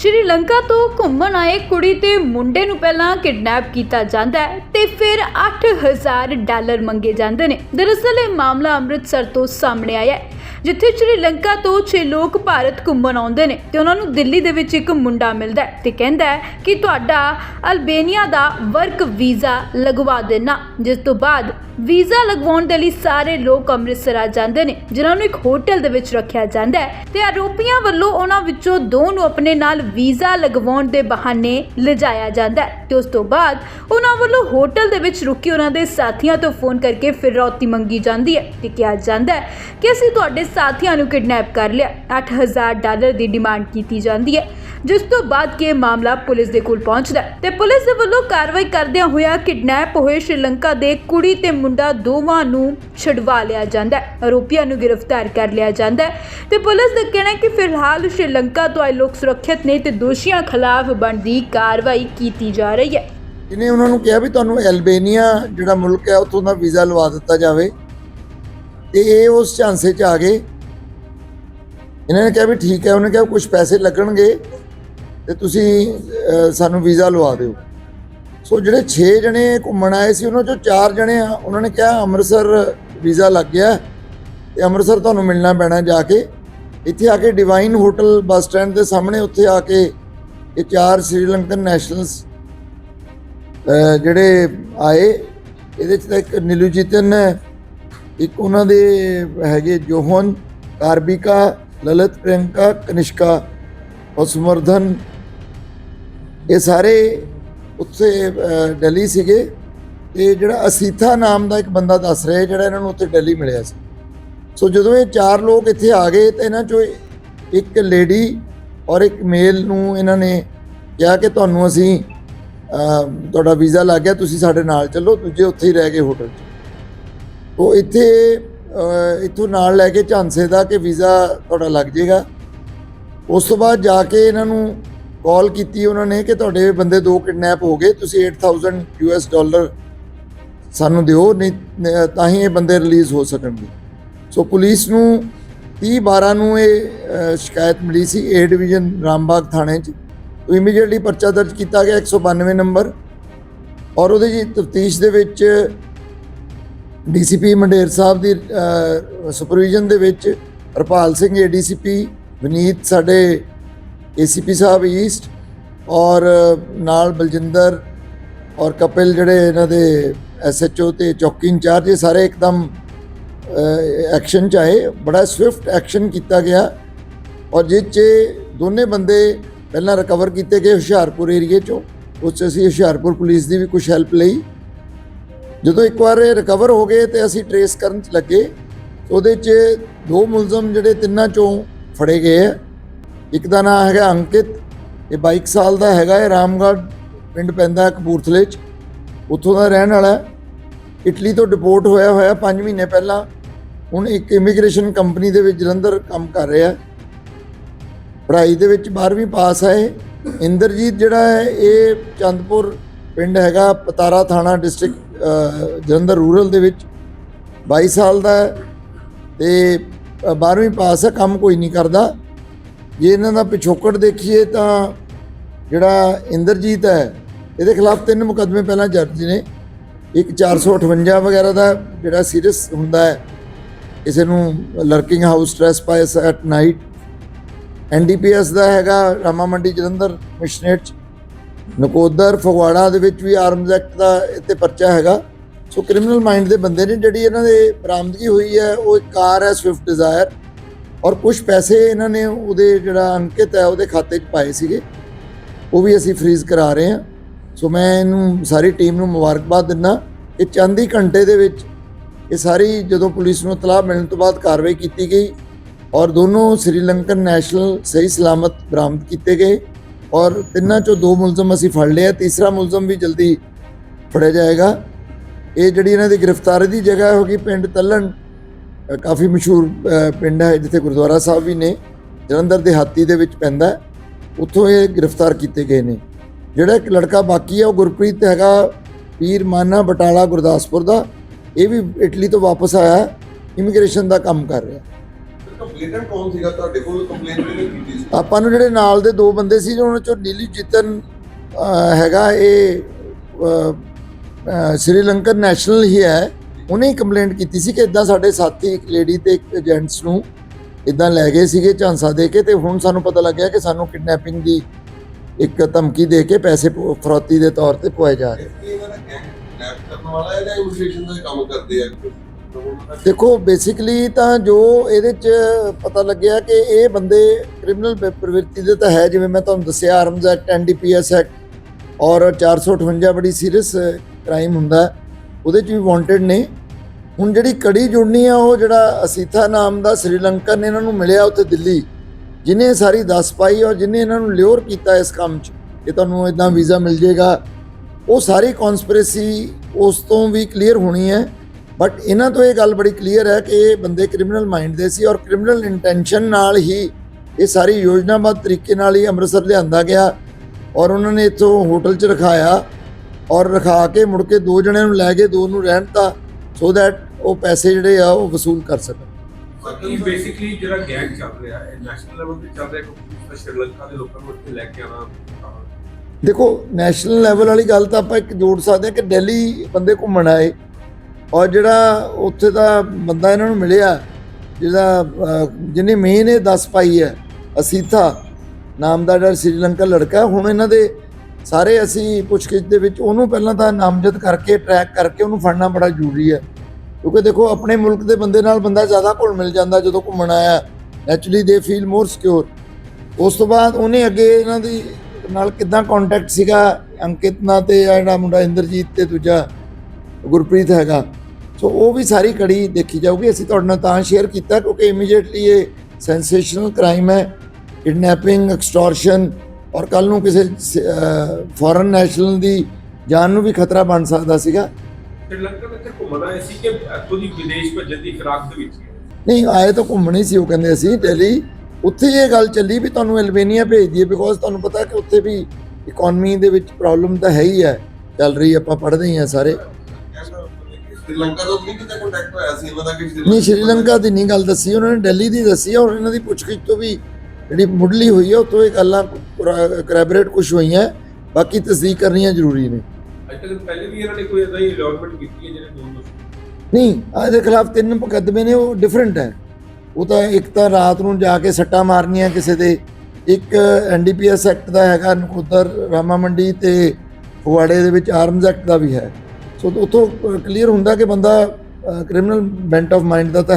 ਸ਼੍ਰੀਲੰਕਾ ਤੋਂ ਘੁੰਮਣ ਆਏ ਕੁੜੀ ਤੇ ਮੁੰਡੇ ਨੂੰ ਪਹਿਲਾਂ ਕਿਡਨੈਪ ਕੀਤਾ ਜਾਂਦਾ ਹੈ ਤੇ ਫਿਰ 8000 ਡਾਲਰ ਮੰਗੇ ਜਾਂਦੇ ਨੇ। ਦਰਅਸਲ, ਇਹ ਮਾਮਲਾ ਅੰਮ੍ਰਿਤਸਰ ਤੋਂ ਸਾਹਮਣੇ ਆਇਆ ਹੈ। ਜਿੱਥੇ ਸ਼੍ਰੀਲੰਕਾ ਤੋਂ 6 ਲੋਕ ਭਾਰਤ ਘੁੰਮਣ ਆਉਂਦੇ ਨੇ ਤੇ ਉਹਨਾਂ ਨੂੰ ਦਿੱਲੀ ਦੇ ਵਿੱਚ ਇੱਕ ਮੁੰਡਾ ਮਿਲਦਾ ਹੈ ਤੇ ਕਹਿੰਦਾ ਹੈ ਕਿ ਤੁਹਾਡਾ ਅਲਬੇਨੀਆ ਦਾ ਵਰਕ ਵੀਜ਼ਾ ਲਗਵਾ ਦੇਣਾ, ਜਿਸ ਤੋਂ ਬਾਅਦ ਵੀਜ਼ਾ ਲਗਵਾਉਣ ਦੇ ਲਈ ਸਾਰੇ ਲੋਕ ਅੰਮ੍ਰਿਤਸਰ ਆ ਜਾਂਦੇ ਨੇ, ਜਿਨ੍ਹਾਂ ਨੂੰ ਇੱਕ ਹੋਟਲ ਦੇ ਵਿੱਚ ਰੱਖਿਆ ਜਾਂਦਾ ਹੈ ਤੇ ਆਰੋਪੀਆਂ ਵੱਲੋਂ ਉਹਨਾਂ ਵਿੱਚੋਂ ਦੋ ਨੂੰ ਆਪਣੇ ਨਾਲ ਵੀਜ਼ਾ ਲਗਵਾਉਣ ਦੇ ਬਹਾਨੇ ਲਿਜਾਇਆ ਜਾਂਦਾ ਹੈ ਤੇ ਉਸ ਤੋਂ ਬਾਅਦ ਉਹਨਾਂ ਵੱਲੋਂ ਹੋਟਲ ਦੇ ਵਿੱਚ ਰੁਕੇ ਉਹਨਾਂ ਦੇ ਸਾਥੀਆਂ ਤੋਂ ਫੋਨ ਕਰਕੇ ਫਿਰੌਤੀ ਮੰਗੀ ਜਾਂਦੀ ਹੈ ਤੇ ਕਿਹਾ ਜਾਂਦਾ ਹੈ ਕਿ ਅਸੀਂ ਤੁਹਾਡੇ ਸਾਥੀਆਂ ਨੂੰ ਕਿਡਨੈਪ ਕਰ ਲਿਆ। 8000 ਡਾਲਰ ਦੀ ਡਿਮਾਂਡ ਕੀਤੀ ਜਾਂਦੀ ਹੈ, ਜਿਸ ਤੋਂ ਬਾਅਦ ਕਿ ਮਾਮਲਾ ਪੁਲਿਸ ਦੇ ਕੋਲ ਪਹੁੰਚਦਾ ਤੇ ਪੁਲਿਸ ਦੇ ਵੱਲੋਂ ਕਾਰਵਾਈ ਕਰਦਿਆਂ ਹੋਇਆ ਕਿਡਨੈਪ ਹੋਏ ਸ਼੍ਰੀਲੰਕਾ ਦੇ ਕੁੜੀ ਤੇ ਮੁੰਡਾ ਦੋਵਾਂ ਨੂੰ ਛਡਵਾ ਲਿਆ ਜਾਂਦਾ ਹੈ। ਆਰੋਪੀਆਂ ਨੂੰ ਗ੍ਰਿਫਤਾਰ ਕਰ ਲਿਆ ਜਾਂਦਾ ਹੈ। ਤੇ ਪੁਲਿਸ ਦਾ ਕਹਿਣਾ ਹੈ ਕਿ ਫਿਲਹਾਲ ਸ਼੍ਰੀਲੰਕਾ ਤੋਂ ਆਏ ਲੋਕ ਸੁਰੱਖਿਅਤ ਨੇ ਤੇ ਦੋਸ਼ੀਆਂ ਖਿਲਾਫ ਬਣਦੀ ਕਾਰਵਾਈ ਕੀਤੀ ਜਾ ਰਹੀ ਹੈ। ਇਹਨੇ ਉਹਨਾਂ ਨੂੰ ਕਿਹਾ ਵੀ ਤੁਹਾਨੂੰ ਐਲਬੇਨੀਆ ਜਿਹੜਾ ਮੁਲਕ ਹੈ, ਉੱਥੋਂ ਦਾ ਵੀਜ਼ਾ ਲਵਾ ਦਿੱਤਾ ਜਾਵੇ। ਤੇ ਇਹ ਉਸ ਝਾਂਸੇ 'ਚ ਆ ਗਏ। ਇਹਨਾਂ ਨੇ ਕਿਹਾ ਵੀ ਠੀਕ ਹੈ, ਉਹਨੇ ਕਿਹਾ ਕੁਝ ਪੈਸੇ ਲੱਗਣਗੇ ਤੇ ਤੁਸੀਂ ਸਾਨੂੰ ਵੀਜ਼ਾ ਲਵਾ ਦਿਓ। ਸੋ ਜਿਹੜੇ 6 ਜਣੇ ਘੁੰਮਣ ਆਏ ਸੀ, ਉਹਨਾਂ ਚੋਂ 4 ਜਣੇ ਆ, ਉਹਨਾਂ ਨੇ ਕਿਹਾ ਅੰਮ੍ਰਿਤਸਰ ਵੀਜ਼ਾ ਲੱਗ ਗਿਆ ਤੇ ਅੰਮ੍ਰਿਤਸਰ ਤੁਹਾਨੂੰ ਮਿਲਣਾ ਪੈਣਾ ਜਾ ਕੇ। ਇੱਥੇ ਆ ਕੇ ਡਿਵਾਈਨ ਹੋਟਲ ਬੱਸ ਸਟੈਂਡ ਦੇ ਸਾਹਮਣੇ, ਉੱਥੇ ਆ ਕੇ ਇਹ ਚਾਰ ਸ੍ਰੀਲੰਕਨ ਨੈਸ਼ਨਲਸ ਜਿਹੜੇ ਆਏ, ਇਹਦੇ ਚ ਤਾਂ ਇੱਕ ਨਿਲੂਜੀਤਨ ਹੈ ਇੱਕ ਉਹਨਾਂ ਦੇ ਹੈਗੇ ਜੋਹਨ ਕਾਰਬਿਕਾ ਲਲਿਤ ਪ੍ਰਿਯੰਕਾ ਕਨਿਸ਼ਕਾ ਔਰ ਸਮਰਧਨ ਇਹ ਸਾਰੇ ਉੱਥੇ ਅਹ, ਦਿੱਲੀ ਸੀਗੇ। ਤੇ ਜਿਹੜਾ ਅਸੀਥਾ ਨਾਮ ਦਾ ਇੱਕ ਬੰਦਾ ਦੱਸ ਰਿਹਾ ਜਿਹੜਾ ਇਹਨਾਂ ਨੂੰ ਉੱਥੇ ਦਿੱਲੀ ਮਿਲਿਆ ਸੀ। ਸੋ ਜਦੋਂ ਇਹ ਚਾਰ ਲੋਕ ਇੱਥੇ ਆ ਗਏ ਤਾਂ ਇਹਨਾਂ ਚੋਂ ਇੱਕ ਲੇਡੀ ਔਰ ਇੱਕ ਮੇਲ ਨੂੰ ਇਹਨਾਂ ਨੇ ਕਿਹਾ ਕਿ ਤੁਹਾਨੂੰ ਅਸੀਂ ਤੁਹਾਡਾ ਵੀਜ਼ਾ ਲੱਗ ਗਿਆ ਤੁਸੀਂ ਸਾਡੇ ਨਾਲ ਚੱਲੋ ਦੂਜੇ ਉੱਥੇ ਹੀ ਰਹਿ ਗਏ ਹੋਟਲ 'ਚ। ਉਹ ਇੱਥੇ ਇੱਥੋਂ ਨਾਲ ਲੈ ਕੇ ਝਾਂਸੇ ਦਾ ਕਿ ਵੀਜ਼ਾ ਤੁਹਾਡਾ ਲੱਗ ਜਾਏਗਾ। ਉਸ ਤੋਂ ਬਾਅਦ ਜਾ ਕੇ ਇਹਨਾਂ ਨੂੰ ਕਾਲ ਕੀਤੀ ਉਹਨਾਂ ਨੇ ਕਿ ਤੁਹਾਡੇ ਬੰਦੇ ਦੋ ਕਿਡਨੈਪ ਹੋ ਗਏ, ਤੁਸੀਂ 8000 ਯੂਐਸ ਡਾਲਰ ਸਾਨੂੰ ਦਿਓ, ਨਹੀਂ ਤਾਂ ਹੀ ਇਹ ਬੰਦੇ ਰਿਲੀਜ਼ ਹੋ ਸਕਣਗੇ। ਸੋ ਪੁਲਿਸ ਨੂੰ 30 12 ਨੂੰ ਇਹ ਸ਼ਿਕਾਇਤ ਮਿਲੀ ਸੀ ਏ ਡਿਵੀਜ਼ਨ ਰਾਮਬਾਗ ਥਾਣੇ 'ਚ। ਤੋਂ ਇਮੀਡੀਏਟਲੀ ਪਰਚਾ ਦਰਜ ਕੀਤਾ ਗਿਆ 192 ਨੰਬਰ। ਔਰ ਉਹਦੇ ਜੀ ਤਫਤੀਸ਼ ਦੇ ਵਿੱਚ ਡੀਸੀਪੀ ਮੰਡੇਰ ਸਾਹਿਬ ਦੀ ਸੁਪਰਵੀਜ਼ਨ ਦੇ ਵਿੱਚ ਹਰਪਾਲ ਸਿੰਘ ਏਡੀਸੀਪੀ ਵਿਨੀਤ ਸਾਡੇ ਏਸੀਪੀ ਸਾਹਿਬ ਈਸਟ ਔਰ ਨਾਲ ਬਲਜਿੰਦਰ ਔਰ ਕਪਿਲ ਜਿਹੜੇ ਇਹਨਾਂ ਦੇ ਐਸਐਚਓ ਤੇ ਚੌਕੀ ਇੰਚਾਰਜ, ਇਹ ਸਾਰੇ ਇੱਕਦਮ ਐਕਸ਼ਨ ਚ ਆਏ। ਬੜਾ ਸਵਿਫਟ ਐਕਸ਼ਨ ਕੀਤਾ ਗਿਆ। ਔਰ ਜਿਸ 'ਚ ਦੋਨੇ ਬੰਦੇ ਪਹਿਲਾਂ ਰਿਕਵਰ ਕੀਤੇ ਗਏ ਹੁਸ਼ਿਆਰਪੁਰ ਏਰੀਏ ਚੋਂ, ਉਸ 'ਚ ਅਸੀਂ ਹੁਸ਼ਿਆਰਪੁਰ ਪੁਲਿਸ ਦੀ ਵੀ ਕੁਝ ਹੈਲਪ ਲਈ। ਜਦੋਂ ਇੱਕ ਵਾਰ ਇਹ ਰਿਕਵਰ ਹੋ ਗਏ ਤੇ ਅਸੀਂ ਟਰੇਸ ਕਰਨ 'ਚ ਲੱਗੇ, ਉਹਦੇ 'ਚ ਦੋ ਮੁਲਜ਼ਮ ਜਿਹੜੇ ਤਿੰਨਾਂ ਚੋਂ ਫੜੇ ਗਏ ਆ। ਇੱਕ ਦਾ ਨਾਮ ਹੈਗਾ ਅੰਕਿਤ, ਇਹ 22 ਸਾਲ ਦਾ ਹੈਗਾ, ਇਹ ਰਾਮਗੜ੍ਹ ਪਿੰਡ ਪੈਂਦਾ ਕਪੂਰਥਲੇ 'ਚ, ਉੱਥੋਂ ਦਾ ਰਹਿਣ ਵਾਲਾ ਇਟਲੀ ਤੋਂ ਡਿਪੋਰਟ ਹੋਇਆ ਹੋਇਆ 5 ਮਹੀਨੇ ਪਹਿਲਾਂ, ਹੁਣ ਇੱਕ ਇਮੀਗ੍ਰੇਸ਼ਨ ਕੰਪਨੀ ਦੇ ਵਿੱਚ ਜਲੰਧਰ ਕੰਮ ਕਰ ਰਿਹਾ ਪੜ੍ਹਾਈ ਦੇ ਵਿੱਚ 12ਵੀਂ ਪਾਸ ਹੈ ਇੰਦਰਜੀਤ ਜਿਹੜਾ ਹੈ, ਇਹ ਚੰਦਪੁਰ ਪਿੰਡ ਹੈਗਾ ਪਤਾਰਾ ਥਾਣਾ ਡਿਸਟ੍ਰਿਕਟ ਜਲੰਧਰ ਰੂਰਲ ਦੇ ਵਿੱਚ 22 ਸਾਲ ਦਾ ਹੈ ਤੇ 12ਵੀਂ ਪਾਸ ਹੈ, ਕੰਮ ਕੋਈ ਨਹੀਂ ਕਰਦਾ। ਜੇ ਇਹਨਾਂ ਦਾ ਪਿਛੋਕੜ ਦੇਖੀਏ ਤਾਂ ਜਿਹੜਾ ਇੰਦਰਜੀਤ ਹੈ, ਇਹਦੇ ਖਿਲਾਫ ਤਿੰਨ ਮੁਕੱਦਮੇ ਪਹਿਲਾਂ ਜਰਜ ਨੇ। ਇੱਕ 458 ਵਗੈਰਾ ਦਾ ਜਿਹੜਾ ਸੀਰੀਅਸ ਹੁੰਦਾ ਹੈ, ਕਿਸੇ ਨੂੰ lurking house trespass at night. NDPS ਦਾ ਹੈਗਾ, ਰਾਮਾ ਮੰਡੀ ਜਲੰਧਰ ਕਮਿਸ਼ਨਰੇਟ ਚ। ਨਕੋਦਰ ਫਗਵਾੜਾ ਦੇ ਵਿੱਚ ਵੀ ਆਰਮਜ਼ ਐਕਟ ਦਾ ਇੱਥੇ ਪਰਚਾ ਹੈਗਾ। ਸੋ ਕ੍ਰਿਮੀਨਲ ਮਾਈਂਡ ਦੇ ਬੰਦੇ ਨੇ ਜਿਹੜੀ ਇਹਨਾਂ ਦੇ ਬਰਾਮਦਗੀ ਹੋਈ ਹੈ, ਉਹ ਇੱਕ ਕਾਰ ਹੈ ਸਵਿਫਟ ਡਿਜ਼ਾਇਰ ਔਰ ਕੁਝ ਪੈਸੇ ਇਹਨਾਂ ਨੇ ਉਹਦੇ ਜਿਹੜਾ ਅੰਕਿਤ ਹੈ, ਉਹਦੇ ਖਾਤੇ 'ਚ ਪਾਏ ਸੀਗੇ। ਉਹ ਵੀ ਅਸੀਂ ਫ੍ਰੀਜ਼ ਕਰਾ ਰਹੇ ਹਾਂ। ਸੋ ਮੈਂ ਇਹਨੂੰ ਸਾਰੀ ਟੀਮ ਨੂੰ ਮੁਬਾਰਕਬਾਦ ਦਿੰਦਾ। ਇਹ ਚੰਦ ਹੀ ਘੰਟੇ ਦੇ ਵਿੱਚ ਇਹ ਸਾਰੀ ਜਦੋਂ ਪੁਲਿਸ ਨੂੰ ਤਲਾਹ ਮਿਲਣ ਤੋਂ ਬਾਅਦ ਕਾਰਵਾਈ ਕੀਤੀ ਗਈ ਔਰ ਦੋਨੋਂ ਸ੍ਰੀਲੰਕਨ ਨੈਸ਼ਨਲ ਸਹੀ ਸਲਾਮਤ ਬਰਾਮਦ ਕੀਤੇ ਗਏ। ਔਰ ਤਿੰਨਾਂ ਚੋਂ ਦੋ ਮੁਲਜ਼ਮ ਅਸੀਂ ਫੜ ਲਿਆ ਤੀਸਰਾ ਮੁਲਜ਼ਮ ਵੀ ਜਲਦੀ ਫੜਿਆ ਜਾਏਗਾ। ਇਹ ਜਿਹੜੀ ਇਹਨਾਂ ਦੀ ਗ੍ਰਿਫਤਾਰੀ ਦੀ ਜਗ੍ਹਾ ਹੋਗੀ ਪਿੰਡ ਤੱਲਣ ਕਾਫੀ ਮਸ਼ਹੂਰ ਪਿੰਡ ਹੈ ਜਿੱਥੇ ਗੁਰਦੁਆਰਾ ਸਾਹਿਬ ਵੀ ਨੇ। ਜਲੰਧਰ ਦੇ ਹਾਤੀ ਦੇ ਵਿੱਚ ਪੈਂਦਾ ਉੱਥੋਂ ਇਹ ਗ੍ਰਿਫਤਾਰ ਕੀਤੇ ਗਏ ਨੇ। ਜਿਹੜਾ ਇੱਕ ਲੜਕਾ ਬਾਕੀ ਹੈ ਉਹ ਗੁਰਪ੍ਰੀਤ ਹੈਗਾ ਪੀਰ ਮਾਨਾ ਬਟਾਲਾ ਗੁਰਦਾਸਪੁਰ ਦਾ। ਇਹ ਵੀ ਇਟਲੀ ਤੋਂ ਵਾਪਸ ਆਇਆ, ਇਮੀਗ੍ਰੇਸ਼ਨ ਦਾ ਕੰਮ ਕਰ ਰਿਹਾ। ਕੰਪਲੇਨਟ ਕੌਣ ਸੀਗਾ? ਤੁਹਾਡੇ ਕੋਲ ਕੰਪਲੇਂਟ ਕਿਹਨੇ ਕੀਤੀ ਸੀ? ਆਪਾਂ ਨੂੰ ਜਿਹੜੇ ਨਾਲ ਦੇ ਦੋ ਬੰਦੇ ਸੀ ਉਹਨਾਂ ਚੋਂ ਨੀਲੀ ਜਿਤਨ ਅਹ, ਹੈਗਾ ਇਹ ਸ਼੍ਰੀਲੰਕਨ ਨੈਸ਼ਨਲ ਹੀ ਹੈ। ਉਹਨੇ ਕੰਪਲੇਂਟ ਕੀਤੀ ਸੀ ਕਿ ਇਦਾਂ ਸਾਡੇ ਸਾਥੀ ਇੱਕ ਲੇਡੀ ਤੇ ਇੱਕ ਏਜੰਟਸ ਨੂੰ ਇਦਾਂ ਲੈ ਗਏ ਸੀਗੇ ਝਾਂਸਾ ਦੇ ਕੇ ਤੇ ਹੁਣ ਸਾਨੂੰ ਪਤਾ ਲੱਗਿਆ ਕਿ ਸਾਨੂੰ ਕਿਡਨੈਪਿੰਗ ਦੀ ਇੱਕ ਧਮਕੀ ਦੇ ਕੇ ਪੈਸੇ ਫਰੌਤੀ ਦੇ ਤੌਰ ਤੇ ਪੁਆਏ ਜਾ ਰਹੇ। ਨੈਪ ਕਰਨ ਵਾਲਾ ਜਾਂ ਇਮੀਗ੍ਰੇਸ਼ਨ ਦਾ ਕੰਮ ਕਰਦੇ ਆ? ਦੇਖੋ ਬੇਸਿਕਲੀ ਤਾਂ ਜੋ ਇਹਦੇ ਚ ਪਤਾ ਲੱਗਿਆ ਕਿ ਇਹ ਬੰਦੇ ਕ੍ਰਿਮੀਨਲ ਪ੍ਰਵਿਰਤੀ ਦੇ ਤਾਂ ਹੈ, ਜਿਵੇਂ ਮੈਂ ਤੁਹਾਨੂੰ ਦੱਸਿਆ ਆਰਮਜ਼ ਐਕਟ ਐਨਡੀਪੀਐਸ ਐਕਟ ਔਰ 458 ਬੜੀ ਸੀਰੀਅਸ ਕ੍ਰਾਈਮ ਹੁੰਦਾ ਉਹਦੇ ਚ ਵੀ ਵਾਂਟਡ ਨੇ। ਹੁਣ ਜਿਹੜੀ ਕੜੀ ਜੁੜਨੀ ਆ, ਉਹ ਜਿਹੜਾ ਅਸੀਥਾ ਨਾਮ ਦਾ ਸ਼੍ਰੀਲੰਕਨ ਨੇ ਇਹਨਾਂ ਨੂੰ ਮਿਲਿਆ ਉੱਥੇ ਦਿੱਲੀ, ਜਿਨੇ ਸਾਰੀ ਦੱਸ ਪਾਈ ਔਰ ਜਿਨੇ ਇਹਨਾਂ ਨੂੰ ਲਿਓਰ ਕੀਤਾ ਇਸ ਕੰਮ 'ਚ, ਕਿ ਤੁਹਾਨੂੰ ਇਦਾਂ ਵੀਜ਼ਾ ਮਿਲ ਜਾਏਗਾ ਉਹ ਸਾਰੀ ਕਨਸਪੀਰੇਸੀ ਉਸ ਤੋਂ ਵੀ ਕਲੀਅਰ ਹੋਣੀ ਹੈ। ਬਟ ਇਹਨਾਂ ਤੋਂ ਇਹ ਗੱਲ ਬੜੀ ਕਲੀਅਰ ਹੈ ਕਿ ਇਹ ਬੰਦੇ ਕ੍ਰਿਮੀਨਲ ਮਾਈਂਡ ਦੇ ਸੀ ਔਰ ਕ੍ਰਿਮੀਨਲ ਇੰਟੈਂਸ਼ਨ ਨਾਲ ਹੀ ਇਹ ਸਾਰੀ ਯੋਜਨਾਬੱਧ ਤਰੀਕੇ ਨਾਲ ਹੀ ਅੰਮ੍ਰਿਤਸਰ ਲਿਆਂਦਾ ਗਿਆ ਔਰ ਉਹਨਾਂ ਨੇ ਇੱਥੋਂ ਹੋਟਲ 'ਚ ਰਖਾਇਆ ਔਰ ਰਖਾ ਕੇ ਮੁੜ ਕੇ ਦੋ ਜਣਿਆਂ ਨੂੰ ਲੈ ਗਏ ਦੋ ਨੂੰ ਰਹਿਣ ਤਾ ਸੋ ਦੈਟ ਉਹ ਪੈਸੇ ਜਿਹੜੇ ਆ ਉਹ ਵਸੂਲ ਕਰ ਸਕਣ। ਬਾਕੀ ਬੇਸਿਕਲੀ ਜਿਹੜਾ ਗੈਂਗ ਚੱਲ ਰਿਹਾ ਹੈ ਨੈਸ਼ਨਲ ਲੈਵਲ ਤੇ ਚੱਲ ਰਿਹਾ ਕਿਉਂਕਿ ਸ਼੍ਰੀਲੰਕਾ ਦੇ ਲੋਕਾਂ ਨੂੰ ਇੱਥੇ ਲੈ ਕੇ ਆਉਣਾ? ਅਹ, ਦੇਖੋ ਨੈਸ਼ਨਲ ਲੈਵਲ ਵਾਲੀ ਗੱਲ ਤਾਂ ਆਪਾਂ ਇੱਕ ਜੋੜ ਸਕਦੇ ਹਾਂ ਕਿ ਦਿੱਲੀ ਬੰਦੇ ਘੁੰਮਣ ਆਏ ਔਰ ਜਿਹੜਾ ਉੱਥੇ ਦਾ ਬੰਦਾ ਇਹਨਾਂ ਨੂੰ ਮਿਲਿਆ, ਜਿਹਦਾ ਜਿਹਨੇ ਮੇਨ ਇਹ ਦੱਸ ਪਾਈ ਹੈ, ਅਸੀਥਾ, ਨਾਮ ਦਾ ਜਿਹੜਾ ਸ਼੍ਰੀਲੰਕਾ ਲੜਕਾ ਹੁਣ ਇਹਨਾਂ ਦੇ ਸਾਰੇ ਅਸੀਂ ਪੁੱਛਗਿੱਛ ਦੇ ਵਿੱਚ ਉਹਨੂੰ ਪਹਿਲਾਂ ਤਾਂ ਨਾਮਜ਼ਦ ਕਰਕੇ ਟਰੈਕ ਕਰਕੇ ਉਹਨੂੰ ਫੜਨਾ ਬੜਾ ਜ਼ਰੂਰੀ ਹੈ। ਕਿਉਂਕਿ ਦੇਖੋ, ਆਪਣੇ ਮੁਲਕ ਦੇ ਬੰਦੇ ਨਾਲ ਬੰਦਾ ਜ਼ਿਆਦਾ ਘੁਲ ਮਿਲ ਜਾਂਦਾ ਜਦੋਂ ਘੁੰਮਣ ਆਇਆ ਐਕਚੁਅਲੀ ਦੇ ਫੀਲ ਮੋਰ ਸਿਕਿਉਰ ਉਸ ਤੋਂ ਬਾਅਦ ਉਹਨੇ ਅੱਗੇ ਇਹਨਾਂ ਦੀ ਨਾਲ ਕਿੱਦਾਂ ਕੰਟੈਕਟ ਸੀਗਾ, ਅੰਕਿਤ ਨਾਲ ਤੇ ਆਹ ਜਿਹੜਾ ਮੁੰਡਾ, ਇੰਦਰਜੀਤ ਤੇ ਦੂਜਾ, ਗੁਰਪ੍ਰੀਤ ਹੈਗਾ। ਸੋ ਉਹ ਵੀ ਸਾਰੀ ਕੜੀ ਦੇਖੀ ਜਾਊਗੀ। ਅਸੀਂ ਤੁਹਾਡੇ ਨਾਲ ਤਾਂ ਸ਼ੇਅਰ ਕੀਤਾ ਕਿਉਂਕਿ ਇਮੀਡੀਏਟਲੀ ਇਹ ਸੈਂਸੇਸ਼ਨਲ ਕ੍ਰਾਈਮ ਹੈ। ਕਿਡਨੈਪਿੰਗ ਐਕਸਟੋਰਸ਼ਨ ਔਰ ਕੱਲ ਨੂੰ ਕਿਸੇ ਫੋਰਨ ਨੈਸ਼ਨਲ ਦੀ ਜਾਨ ਨੂੰ ਵੀ ਖਤਰਾ ਬਣ ਸਕਦਾ ਸੀਗਾ। ਸ਼੍ਰੀਲੰਕਾ ਦੇ ਇੱਥੇ ਘੁੰਮਣ ਆਏ ਸੀ ਕਿ ਇੱਥੋਂ ਦੀ ਵਿਦੇਸ਼ ਭੇਜਣ ਦੀ ਫਿਰਾਕ ਦੇ ਵਿੱਚ ਸੀ? ਨਹੀਂ ਆਏ ਤਾਂ ਘੁੰਮਣੀ ਸੀ ਉਹ ਕਹਿੰਦੇ ਅਸੀਂ ਦਿੱਲੀ। ਉੱਥੇ ਇਹ ਗੱਲ ਚੱਲੀ ਵੀ ਤੁਹਾਨੂੰ ਐਲਬੇਨੀਆ ਭੇਜ ਦਈਏ ਬਿਕੋਜ਼ ਤੁਹਾਨੂੰ ਪਤਾ ਕਿ ਉੱਥੇ ਵੀ ਇਕਨੋਮੀ ਦੇ ਵਿੱਚ ਪ੍ਰੋਬਲਮ ਤਾਂ ਹੈ ਹੀ ਹੈ। ਚੱਲ ਰਹੀ ਆਪਾਂ ਪੜ੍ਹਦੇ ਹੀ ਹਾਂ ਸਾਰੇ। ਸ਼੍ਰੀਲੰਕਾ ਤੋਂ ਵੀ ਕਿਤੇ ਕੰਟੈਕਟ ਹੋਇਆ ਸੀ? ਦਾ ਕਿ ਨਹੀਂ ਸ਼੍ਰੀਲੰਕਾ ਦੀ ਨਹੀਂ ਗੱਲ ਦੱਸੀ ਉਹਨਾਂ ਨੇ ਦਿੱਲੀ ਦੀ ਦੱਸੀ ਔਰ ਇਹਨਾਂ ਦੀ ਪੁੱਛਗਿੱਛ ਤੋਂ ਵੀ ਜਿਹੜੀ ਮੁੱਢਲੀ ਹੋਈ ਹੈ ਉੱਥੋਂ ਇਹ ਗੱਲਾਂ ਕਰੈਬਰੇਟ ਕੁਝ ਹੋਈਆਂ ਬਾਕੀ ਤਸਦੀਕ ਕਰਨੀਆਂ ਜ਼ਰੂਰੀ ਨੇ। ਅੱਜ ਤੱਕ ਪਹਿਲੇ ਵੀ ਇਹਨਾਂ ਨੇ ਕੋਈ ਇਦਾਂ ਹੀ ਇਨਵੋਲਵਮੈਂਟ ਕੀਤੀ ਹੈ ਜਿਹੜੇ ਦੋ ਨਹੀਂ ਖਿਲਾਫ ਤਿੰਨ ਮੁਕੱਦਮੇ ਨੇ ਉਹ ਡਿਫਰੈਂਟ ਹੈ। ਉਹ ਤਾਂ ਇੱਕ ਤਾਂ ਰਾਤ ਨੂੰ ਜਾ ਕੇ ਸੱਟਾਂ ਮਾਰਨੀਆਂ ਕਿਸੇ ਦੇ ਇੱਕ ਐਨਡੀਪੀਐਸ ਐਕਟ ਦਾ ਹੈਗਾ ਨਕੋਦਰ ਰਾਮਾ ਮੰਡੀ ਤੇ ਫਗਵਾੜੇ ਦੇ ਵਿੱਚ ਆਰਮਜ਼ ਐਕਟ ਦਾ ਵੀ ਹੈ। ਸੋ ਉਤੋਂ ਕਲੀਅਰ ਹੁੰਦਾ ਕਿ ਬੰਦਾ ਕ੍ਰਿਮੀਨਲ ਬੈਂਟ ਆਫ ਮਾਈਂਡ ਦਾ ਤਾਂ